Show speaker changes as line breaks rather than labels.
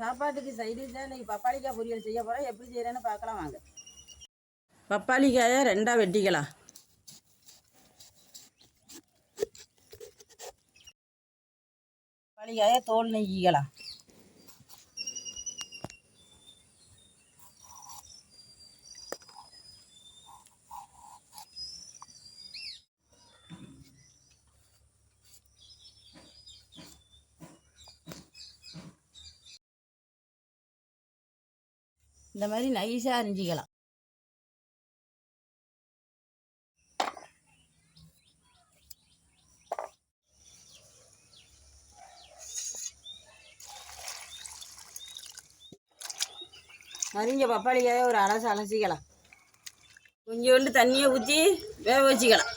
சாப்பாட்டுக்கு சைடிஷாக இன்னைக்கு பப்பாளிக்காய் பொரியல் செய்ய போகிறோம் எப்படி செய்கிறேன்னு பார்க்கலாம் வாங்க. பப்பாளிக்காயை ரெண்டாக வெட்டிக்கலாம். பப்பாளிக்காயை தோல் நீக்கிக்கலாம் இந்த மாதிரி நைஸாக அரிஞ்சிக்கலாம். அரிஞ்ச பப்பாளிக்காயை ஒரு அலசு அலசிக்கலாம். கொஞ்சோண்டு தண்ணியை ஊற்றி வேக வச்சுக்கலாம்.